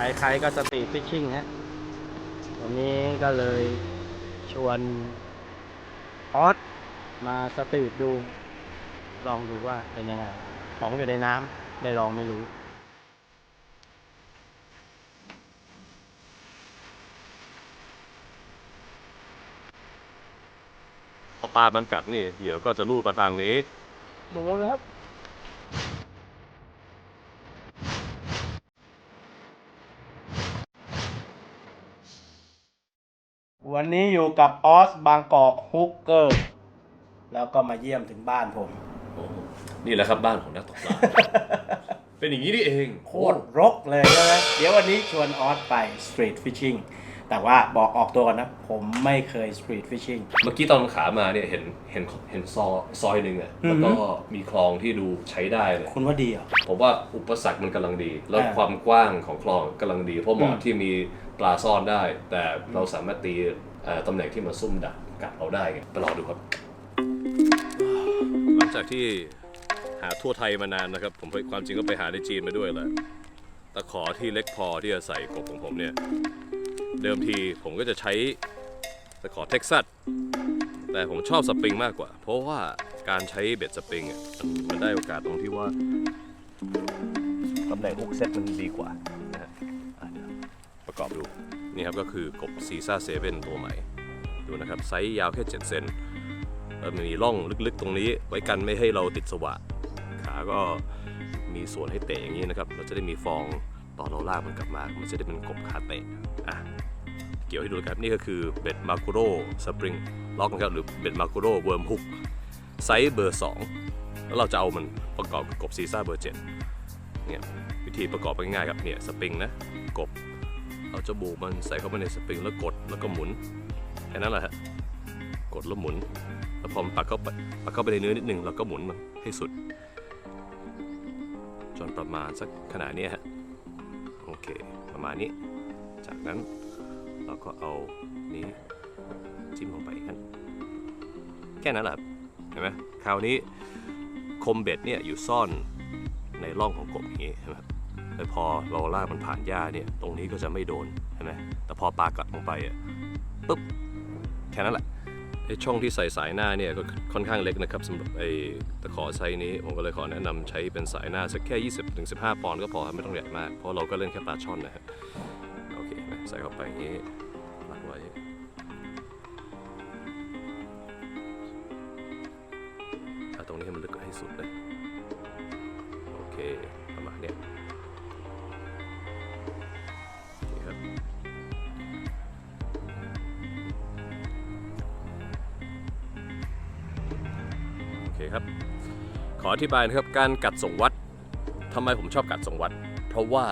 ใครๆก็สตรีทฟิชชิ่งฮะวันนี้ก็เลยชวนออสมาสตรีทดู ลองดูว่าเป็นยังไง ของอยู่ในน้ำได้ลองไม่รู้พอปลามันกัดนี่เหยื่อก็จะลูดมาทางนี้ดูเลยครับ วันนี้อยู่กับออสบางกอกฮุกเกอร์ แล้วก็มาเยี่ยมถึงบ้านผมนี่แหละครับบ้านของนักตกปลา เป็นอย่างนี้นี่เองโคตรรกเลยใช่ไหมเดี๋ยววันนี้ชวนออสไปสตรีทฟิชชิ่งแต่ว่าบอกออกตัวก่อนนะ ผมไม่เคยสตรีทฟิชชิ่งเมื่อกี้ตอนขามาเนี่ยเห็นเห็นเห็นซอยซอยหนึ่งอะแล้วก็อือฮึมีคลองที่ดูใช้ได้เลย คุณว่าดีเหรอ ผมว่าอุปสรรคมันกำลังดี แล้วอ่าความกว้างของคลองกำลังดี เพราะเหมาะอืมที่มีปลาซ่อนได้ แต่เราสามารถตีเอ่อ ตำแหน่งที่มันซุ่มดักกัดเราได้ไงไปลองดูครับ หลังจากที่หาทั่วไทยมานานนะครับ ผมไปความจริงก็ไปหาในจีนมาด้วยแหละตะขอที่เล็กพอที่จะใส่กบของผมเนี่ย เดิมทีผมก็จะใช้ตะขอเท็กซัสแต่ผมชอบสปริงมากกว่า เพราะว่าการใช้เบ็ดสปริงอะมันมันได้โอกาสตรงที่ว่าตำแหน่งฮุกเซตมันดีกว่านะฮะอะเดี๋ยวประกอบดู นี่ครับก็คือกบซีซ่าเซเว่นตัวใหม่ ดูนะครับไซส์ยาวแค่ 7 เซนเออมันมีร่องลึกๆตรงนี้ไว้กันไม่ให้เราติดสวะ ขาก็มีส่วนให้เตะอย่างนี้นะครับ เราจะได้มีฟองตอนเราลากมันกลับมา มันจะได้เป็นกบขาเตะอะเกี่ยวให้ดูครับนี่ก็คือเบ็ดมาคุโร่สปริงล็อกนะครับหรือเบ็ดมาคุโร่เวิร์มฮุกไซส์เบอร์ 2 แล้วเราจะเอามันประกอบกับกบซีซ่าเบอร์7เนี่ยวิธีประกอบง่ายๆครับเนี่ยสปริงนะกบ เอาจมูกมันใส่เข้าไปในสปริงแล้วกดแล้วก็หมุนแค่นั้นแหละฮะกดแล้วหมุน แล้วพอมันปักเข้าไปปักเข้าไปในเนื้อนิดหนึ่งเราก็หมุนมันให้สุด จนประมาณสักขนาดนี้ฮะโอเค ประมาณนี้ จากนั้นเราก็เอานี้จิ้มลงไปกันแค่นั้นแหละเห็นไหมคราวนี้คมเบ็ดเนี่ยอยู่ซ่อนในร่องของกบอย่างนี้ใช่ไหมครับ พอเราลากมันผ่านหญ้าเนี่ยตรงนี้ก็จะไม่โดนใช่ไหมแต่พอปลากัดลงไปอะปุ๊บแค่นั้นแหละไอช่องที่ใส่สายหน้าเนี่ยก็ค่อนข้างเล็กนะครับสำหรับไอ้ตะขอไซส์นี้ผมก็เลยขอแนะนำใช้เป็นสายหน้าสักแค่ 20-15 ปอนด์ก็พอไม่ต้องใหญ่มากเพราะเราก็เล่นแค่ปลาช่อนนะฮะโอเคใส่เข้าไปอย่างนี้รัดไว้ตรงนี้ให้มันลึกให้สุดเลยโอเคประมาณเนี้ย ออธิบายนะครับการกัดส่งวัดทำไมผมชอบกัดส่งวัด เพราะว่า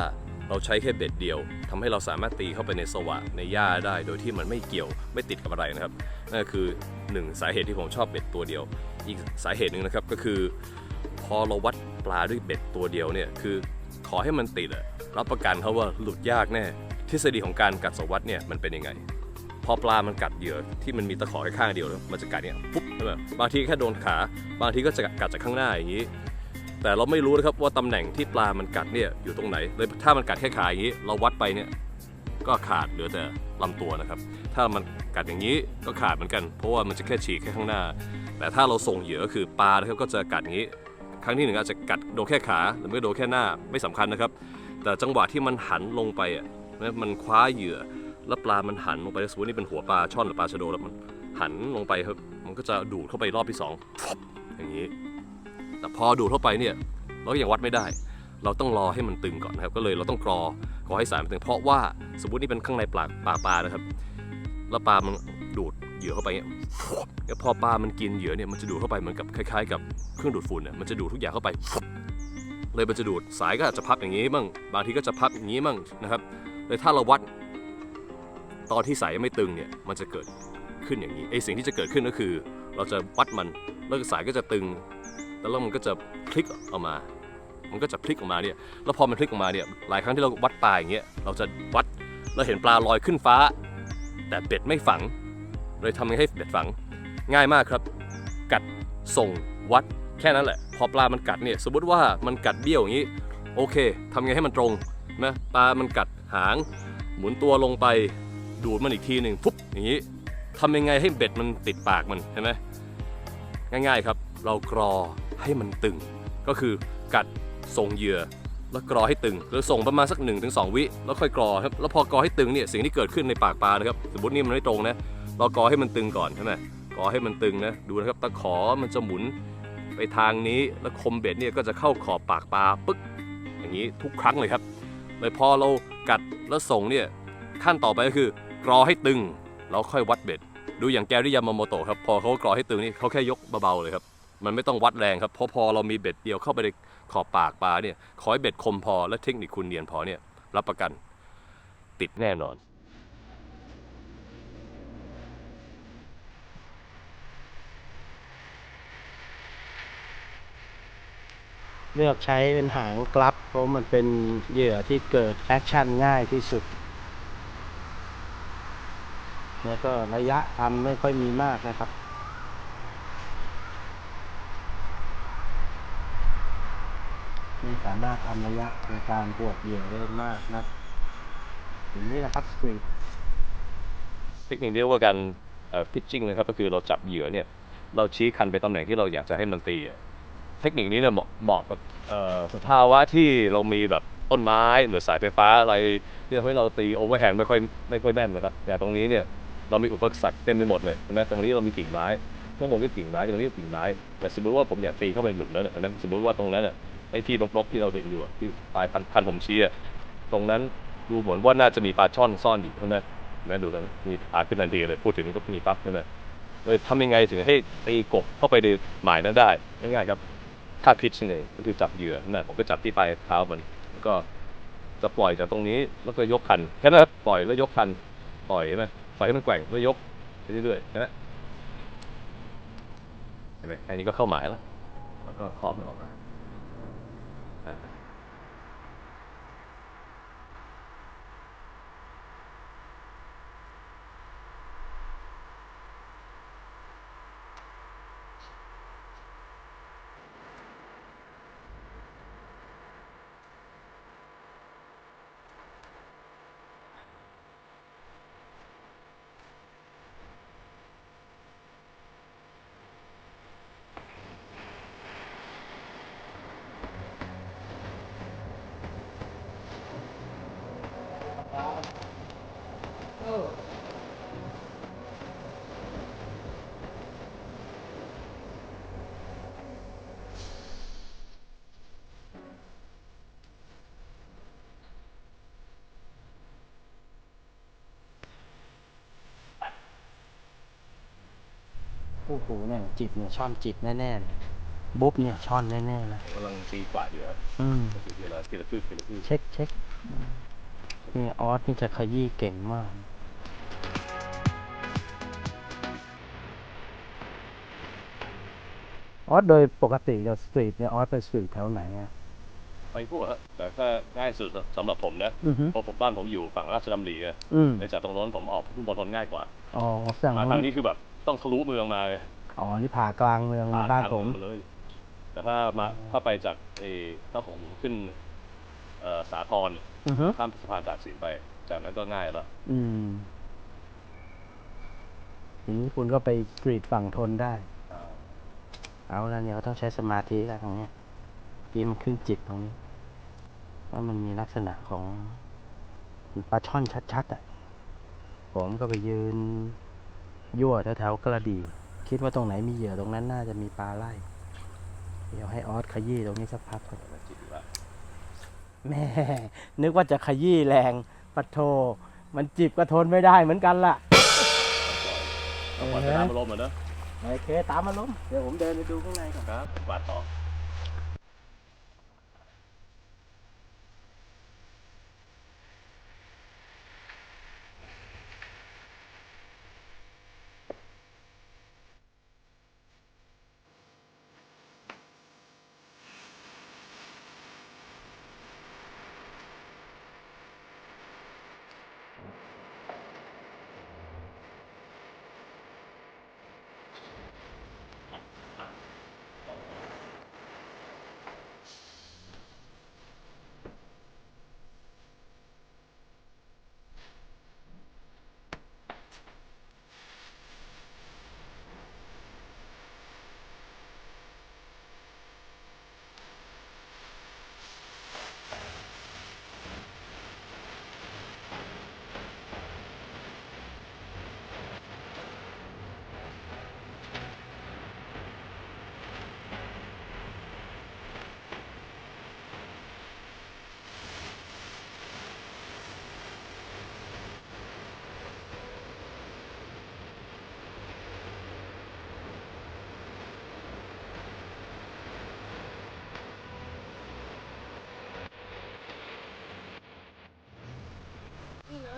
เราใช้แค่เบ็ดเดียวทำให้เราสามารถตีเข้าไปในสวะในหญ้าได้ โดยที่มันไม่เกี่ยวไม่ติดกับอะไรนะครับนั่นคือหนึ่งสาเหตุที่ผมชอบเบ็ดตัวเดียว อีกสาเหตุหนึ่งนะครับก็คือ พอเราวัดปลาด้วยเบ็ดตัวเดียวเนี่ยคือขอให้มันติดอะรับประกันเขาว่าหลุดยากแน่ ทฤษฎีของการกัดสวัสดเนี่ยมันเป็นยังไง พอปลามันกัดเหยื่อที่มันมีตะขอแค่ข้างเดียวแล้วมันจะกัดเนี่ยปุ๊บ มบางทีแค่โดนขา บางทีก็จะกัดจากข้างหน้าอย่างนี้ แต่เราไม่รู้นะครับว่าตำแหน่งที่ปลามันกัดเนี่ยอยู่ตรงไหนเลยถ้ามันกัดแค่ขาอย่างนี้ เราวัดไปเนี่ยก็ขาดเหลือแต่ลำตัวนะครับ ถ้ามันกัดอย่างนี้ก็ขาดเหมือนกัน เพราะว่ามันจะแค่ฉีกแค่ข้างหน้า แต่ถ้าเราส่งเหยื่อก็คือปลานะครับก็จะกัดอย่างนี้ ครั้งที่หนึ่งอาจจะกัดโดนแค่ขาหรือไม่โดนแค่หน้าไม่สำคัญนะครับ แต่จังหวะที่มันหันลงไปอะมันคว้าเหยื่อแล้วปลามันหันลงไปสมมตินี่เป็นหัวปลาช่อนหรือปลาชะโดแล้วมันหันลงไปครับ มันก็จะดูดเข้าไปรอบที่สองอย่างนี้ แต่พอดูดเข้าไปเนี่ยเราก็ยังวัดไม่ได้ เราต้องรอให้มันตึงก่อนนะครับ ก็เลยเราต้องกรอกรอให้สายมันตึง เพราะว่าสมมตินี่เป็นข้างในปากปาปลานะครับ แล้วปลามันดูดเหยื่อเข้าไปเนี่ยพอปลามันกินเหยื่อเนี่ยมันจะดูดเข้าไปเหมือนกับคล้ายๆ กับเครื่องดูดฝุ่นเนี่ยมันจะดูดทุกอย่างเข้าไป เลยมันจะดูดสายก็อาจจะพับอย่างนี้บ้างบางทีก็จะพับอย่างนี้บ้างนะครับเลยถ้าเราวัดตอนที่สายยังไม่ตึงเนี่ยมันจะเกิด ขึ้นอย่างนี้ไอสิ่งที่จะเกิดขึ้นก็คือ เราจะวัดมันแล้วสายก็จะตึง แล้วมันก็จะพลิกออกมา มันก็จะพลิกออกมาเนี่ยแล้วพอมันพลิกออกมาเนี่ยหลายครั้งที่เราวัดปลาอย่างเงี้ยเราจะวัดเราเห็นปลาลอยขึ้นฟ้า แต่เบ็ดไม่ฝังเลยทำยังไงให้เบ็ดฝังง่ายมากครับ กัดส่งวัดแค่นั้นแหละ พอปลามันกัดเนี่ยสมมติว่ามันกัดเบี้ยวอย่างนี้ โอเคทำไงให้มันตรงนะปลามันกัดหาง หมุนตัวลงไปดูดมันอีกทีหนึ่งปุ๊บอย่างนี้ ทำยังไงให้เบ็ดมันติดปากมันเห็นไหมง่าย ๆครับ เรากรอให้มันตึง ก็คือกัดส่งเหยื่อแล้วกรอให้ตึงหรือส่งประมาณสัก1นถึงสวิแล้วค่อยกรอครับแล้วพอกรอให้ตึงเนี่ยสิ่งที่เกิดขึ้นในปากปลานะครับสมมตินี่มันไม่ตรงนะเรากรอให้มันตึงก่อนใช่ไหมกรอให้มันตึงนะดูนะครับตะขอมันจะหมุนไปทางนี้แล้วคมเบ็ดเนี่ยก็จะเข้าขอบปากปลาปึ๊กอย่างนี้ทุกครั้งเลยครับเลยพอเรากัดแล้วส่งเนี่ยขั้นต่อไปก็คือกรอให้ตึง แล้วค่อยวัดเบ็ด ดูอย่างแกริยามาโมโตะครับ พอเขากรอให้ตึงนี่เขาแค่ยกเบาๆเลยครับ มันไม่ต้องวัดแรงครับ เพราะพอเรามีเบ็ดเดียวเข้าไปในขอบปากปลาเนี่ยขอให้เบ็ดคมพอและเทคนิคคุณเนียนพอเนี่ยรับประกัน ติดแน่นอนเลือกใช้เป็นหางกลับเพราะมันเป็นเหยื่อที่เกิดแอคชั่นง่ายที่สุด แล้วก็ระยะทำไม่ค่อยมีมากนะครับ ไม่สามารถทำระยะในการบวกเหยื่อได้มากนะอย่างนี้นะครับสวีทเทคนิคเรียกว่าการพิชชิ่งนะครับก็คือเราจับเหยื่อเนี่ย เราชี้คันไปตำแหน่งที่เราอยากจะให้มันตีเทคนิคนี้เนี่ยเหมาะกับสภาวะที่เรามีแบบต้นไม้หรือสายไฟฟ้าอะไรที่ทำให้เราตีโอเวอร์แฮนด์ไม่ค่อยไม่ค่อยแม่นนะครับแต่ตรงนี้เนี่ย เรามีอุปสรรคเต็มไปหมดเลยใช่ไหมตรงนี้เรามีกิ่งไม้ตรงผมก็กิ่งไม้ตรงนี้ก็กิ่งไม้แต่สมมติว่าผมอยากตีเข้าไปหลุดแล้วนี่ยอันนั้นสมมติว่าตรงนั้นน่ะไอ้ที่รกๆที่เราเห็นอยู่ที่ปลายพันพันผมชี้อะตรงนั้นดูเหมือนว่าน่าจะมีปลาช่อนซ่อนอยู่ใช่ไหมแม่ดูกันมีอาขึ้นทันทีเลยพูดถึงก็มีปั๊บใช่ไหมเลยทำยังไงถึงให้ตีกบเข้าไปในหมายนั้นได้ง่ายๆครับถ้าพิชเนี่เองก็คือจับเหยื่อนั่นแหละผมก็จับที่ปลายเท้ามันก็จะปล่อยจากตรงนี้แล้วก็ยกคันแค่นั้นปล่อยแล้วยกคันปล่อยใช่ไหม ไฟมันแกว่งแล้วยกไปเรื่อยๆนะเห็นไหมอันนี้ก็เข้าหมายแล้ว แล้วก็ครอบมันออกมา โอ้โหเนี่ยจิบเนี่ยช่อนจิบแน่ๆเลยบุ๊บเนี่ยช่อนแน่ๆเลยกำลังตีกว่าอยู่ครับอืมก็คือทีละทีละคืบทีละคืบเช็คเช็คนี่ออสนี่จะขยี้เก่งมากออสโดยปกติเราสตรีทเนี่ยออสไปสตรีทแถวไหนอะไปพวกฮะแต่ถ้าง่ายสุดสำหรับผมนะอือฮึเพราะผมบ้านผมอยู่ฝั่งราชดำริอะอืมในจากตรงโน้นผมออกพุ่งบอลทนง่ายกว่าอ๋อสั่งมาทางนี้คือแบบ ต้องทะลุเมืองมาเลยอ๋อนี่ผ่ากลางเมืองบ้านผมผ่ทงเลย แต่ถ้ามาถ้าไปจากเออถ้าผมขึ้น เอ่อสาทรอือฮึข้ามสะพานตากสินไป จากนั้นก็ง่ายแล้วอืมทีนี้คุณก็ไปสตรีทฝั่งทนได้ เอาแล้วเนี่ยเขาต้องใช้สมาธิแล้วตรงเนี้ยที่มันขึ้นจิตตรงนี้ว่ามันมีลักษณะของปลาช่อนชัดๆอะ ผมก็ไปยืน ยั่วแถวๆกระดี คิดว่าตรงไหนมีเหยื่อตรงนั้นน่าจะมีปลาไล่ เดี๋ยวให้ออสขยี้ตรงนี้สักพักก่อนแม่ นึกว่าจะขยี้แรงปะโท มันจิบก็ทนไม่ได้เหมือนกันล่ะต้องปล่อยไปน้ำมันลมเหมือนเดิมโอเคตามมาล้มณ์เดี๋ยวผมเดินไปดูข้างในก่อนครับกวาดต่อ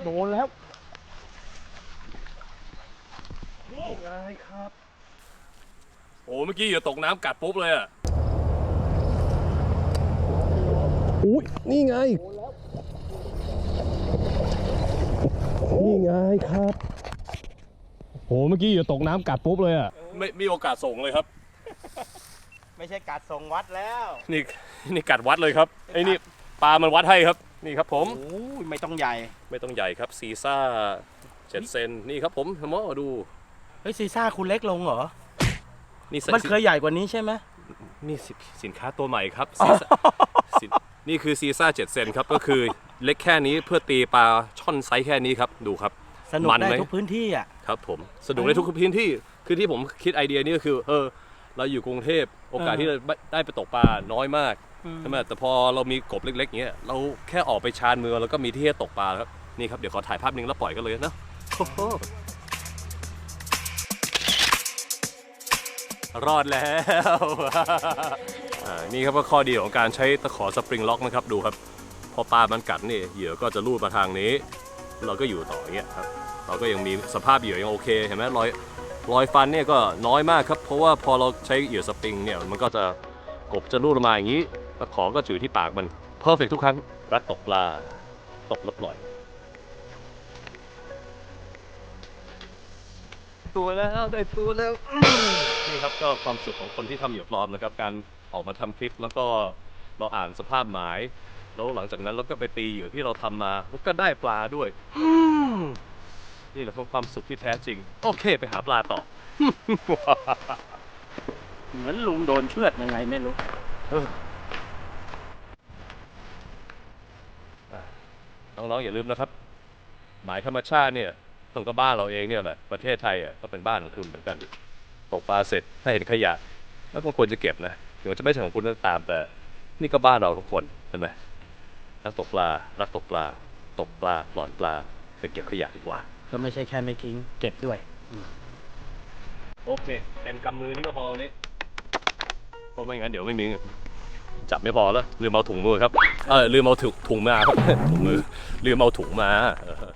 ดนแล้วโอ้เมื่อกี้อย่าตกน้ำกัดปุ๊บเลยอะอุ้ยนี่ไง นี่ไงครับโหเมื่อกี้อย่าตกน้ำกัดปุ๊บเลยอะไม่มีโอกาสส่งเลยครับ ไม่ใช่กัดส่งวัดแล้ว นี่นี่กัดวัดเลยครับไอ้นี่ปลามันวัดให้ครับ นี่ครับผมโอ้ยไม่ต้องใหญ่ไม่ต้องใหญ่ครับซีซ่าเจ็ดเซนนี่ครับผมหมอดูเฮ้ยซีซ่าคุณเล็กลงเหรอ นี่มันเคยใหญ่กว่านี้ใช่ไหมนี่สิสินค้าตัวใหม่ครับซีซ่าสินนี่คือซีซ่าเจ็ดเซนครับก็คือเล็กแค่นี้เพื่อตีปลาช่อนไซส์แค่นี้ครับดูครับ สนุกมันได้ไหม ทุกพื้นที่อะ ครับผมสนุกในทุกพื้นที่คือที่ผมคิดไอเดียนี้ก็คือเออ เราอยู่กรุงเทพโอกาสเออที่จะได้ไปตกปลาน้อยมากใช่ไหมแต่พอเรามีกบเล็กๆอย่างเงี้ยเราแค่ออกไปชานเมืองแล้วก็มีที่ให้ตกปลาแล้วครับนี่ครับเดี๋ยวขอถ่ายภาพหนึงแล้วปล่อยกันเลยนะโอ้โหรอดแล้วอ่านี่ครับก็ข้อดีของการใช้ตะขอสปริงล็อกนะครับดูครับ พอปลามันกัดนี่เหยื่อก็จะลูดมาทางนี้ เราก็อยู่ต่ออย่างเงี้ยครับเราก็ยังมีสภาพเหยื่อยังโอเคเห็นไหมรอย รอยฟันเนี่ยก็น้อยมากครับ เพราะว่าพอเราใช้เหยื่อสปริงเนี่ยมันก็จะกบจะรูดลงมาอย่างนี้ตะขอก็จะอยู่ที่ปากมันเพอร์เฟกทุกครั้ง รักตกปลา ตกล้วปล่อย ตัวแล้วได้ตัวแล้ว นี่ครับก็ความสุขของคนที่ทำเหยื่อปลอมนะครับ การออกมาทำคลิปแล้วก็เราอ่านสภาพหมาย แล้วหลังจากนั้นเราก็ไปตีเหยื่อที่เราทำมาแล้วก็ได้ปลาด้วย นี่แหละคือความสุขที่แท้จริง โอเคไปหาปลาต่อ เหมือนลุงโดนเชือดยังไงไม่รู้น้องๆอย่าลืมนะครับ หมายธรรมชาติเนี่ยตรงกับบ้านเราเองเนี่ยแหละประเทศไทยอะก็เป็นบ้านของคุณเหมือนกันตกปลาเสร็จถ้าเห็นขยะแล้วก็ควรจะเก็บนะถึงจะไม่ใช่ของคุณก็ตามแต่ นี่ก็บ้านเราทุกคนเห็นไหมรักตกปลารักตกปลา ตกปลาปลอดปลาไปเก็บขยะดีกว่า ก็ไม่ใช่แค่ไม่กิ้ง เก็บด้วย โอเคเต็มกำมือนี่ก็พอนี่เพราะไม่งั้นเดี๋ยวไม่มีเงินจับไม่พอแล้วลืมเอาถุงมือครับ เออลืมเอาถุงถุงมาครับถุงมือลืมเอาถุงมาเออ